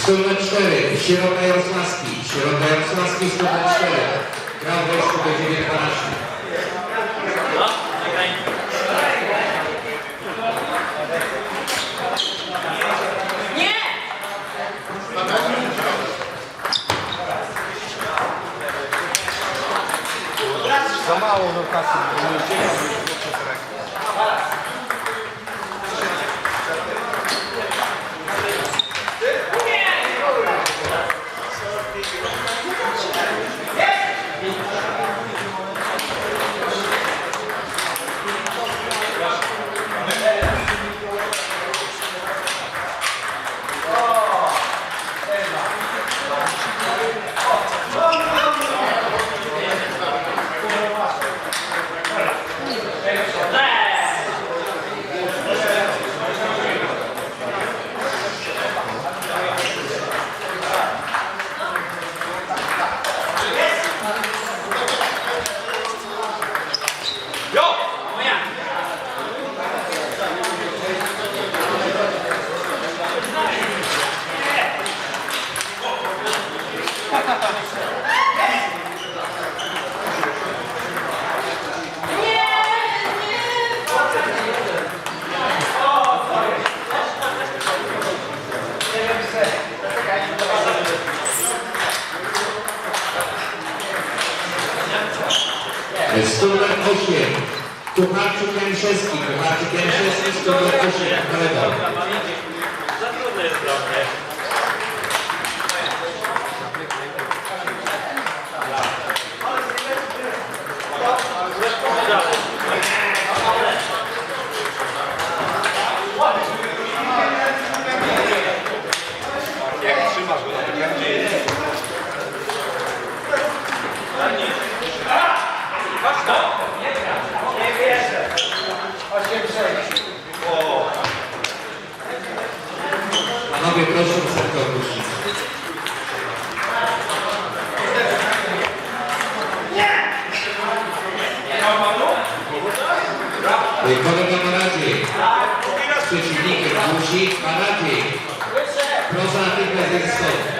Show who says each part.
Speaker 1: Stulne 4, Sierota Jarosławski. Sierota Jarosławski, Stulne 4. Grał w wojsku do 19.
Speaker 2: Nie!
Speaker 3: Za mało do kasy. Ei!
Speaker 1: Stulne 8. Kucharczyk Janiszewski. Kucharczyk 8. Kolega. Nie! Kolega Maradzie. Przeciwnikiem musi Maradzie. Proszę natychmiast zejść stąd.